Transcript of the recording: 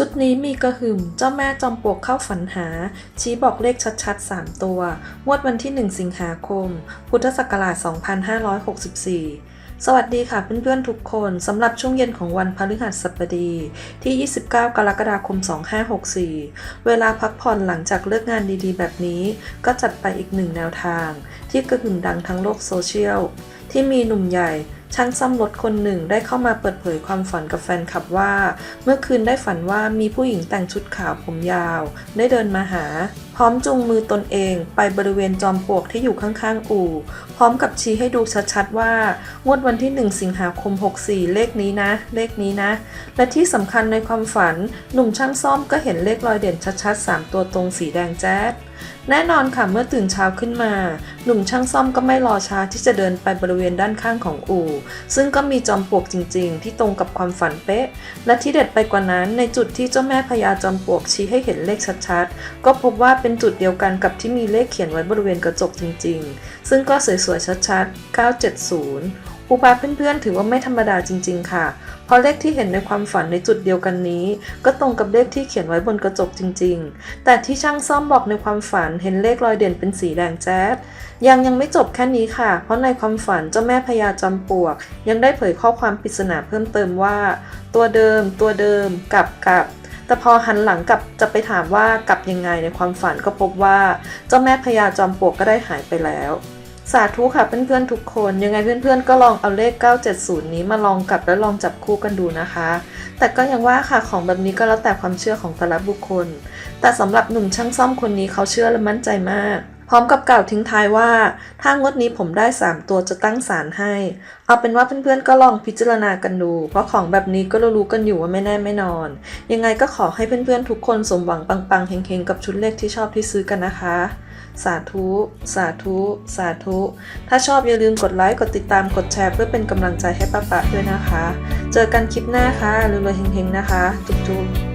ชุดนี้มีกระหึ่ม เจ้าแม่จอมปลวกเข้าฝันหา ชี้บอกเลขชัดๆ 3 ตัว งวดวันที่ 1 สิงหาคม พุทธศักราช 2564 สวัสดีค่ะเพื่อนๆทุกคนสำหรับช่วงเย็นของวันพฤหัสบดี ที่ 29 กรกฎาคม 2564 เวลาพักผ่อนหลังจากเลิกงานดีๆ แบบนี้ ก็จัดไปอีกหนึ่งแนวทาง ที่กระหึ่มดังทั้งโลกโซเชียลที่มีหนุ่มใหญ่ ช่างซ่อมรถคนหนึ่งได้เข้ามาเปิดเผยความฝันกับแฟนคลับว่า เมื่อคืนได้ฝันว่ามีผู้หญิงแต่งชุดขาวผมยาว ได้เดินมาหา พร้อมจูงมือตนเองไปบริเวณจอมปลวกที่อยู่ข้างๆอู่ พร้อมกับชี้ให้ดูชัดๆว่างวดวันที่ 1 สิงหาคม 64 เลขนี้นะ เลขนี้นะ และที่สำคัญในความฝัน หนุ่มช่างซ่อมก็เห็นเลขรอยเด่นชัดๆ 3 ตัวตรงสีแดงแจ๊ดแน่นอนค่ะเมื่อตื่นเช้าขึ้นมา หนุ่มช่างซ่อมก็ไม่รอช้าที่จะเดินไปบริเวณด้านข้างของอู่ ซึ่งก็มีจอมปลวกจริง ๆ ที่ตรงกับความฝันเป๊ะ และที่เด็ดไปกว่านั้นในจุดที่เจ้าแม่พญาจอมปลวกชี้ให้เห็นเลขชัดๆ ก็พบว่าเป็น็นจุดเดียวกันกับที่มีเลขเขียนไว้บริเวณกระจกจริงๆ ซึ่งก็สวยๆ ชัดๆ 970 อุปาเพื่อนๆ ถือว่าไม่ธรรมดาจริง ๆ ค่ะ เพราะเลขที่เห็นในความฝันในจุดเดียวกันนี้ ก็ตรงกับเลขที่เขียนไว้บนกระจกจริง ๆ แต่ที่ช่างซ่อมบอกในความฝันเห็นเลขรอยเด่นเป็นสีแดงแจ๊ดยังยังไม่จบแค่นี้ค่ะ เพราะในความฝันเจ้าแม่พญาจอมปลวก ยังได้เผยข้อความปริศนาเพิ่มเติมว่า ตัวเดิม ตัวเดิม กลับกลับ แต่พอหันหลังกลับจะไปถามว่ากลับยังไงในความฝันก็พบว่าเจ้าแม่พญาจอมปลวกก็ได้หายไปแล้ว สาธุค่ะเพื่อนๆทุกคน ยังไงเพื่อนๆก็ลองเอาเลข 970 นี้มาลองกลับและลองจับคู่กันดูนะคะ แต่ก็ยังว่าค่ะของแบบนี้ก็แล้วแต่ความเชื่อของแต่ละบุคคล แต่สำหรับหนุ่มช่างซ่อมคนนี้เขาเชื่อและมั่นใจมาก พร้อมกับกล่าวทิ้งท้ายว่า ถ้างวดนี้ผมได้ 3 ตัวจะตั้งศาลให้ เอาเป็นว่าเพื่อนๆก็ลองพิจารณากันดู เพราะของแบบนี้ก็รู้กันอยู่ว่าไม่แน่ไม่นอน ยังไงก็ขอให้เพื่อนๆทุกคนสมหวังปังๆเฮงๆกับชุดเลขที่ชอบที่ซื้อกันนะคะ สาธุ สาธุ สาธุ ถ้าชอบอย่าลืมกดไลค์กดติดตามกดแชร์เพื่อเป็นกำลังใจให้ป้าปะด้วยนะคะ เจอกันคลิปหน้าค่ะรวยๆเฮงๆนะคะจุ๊บๆ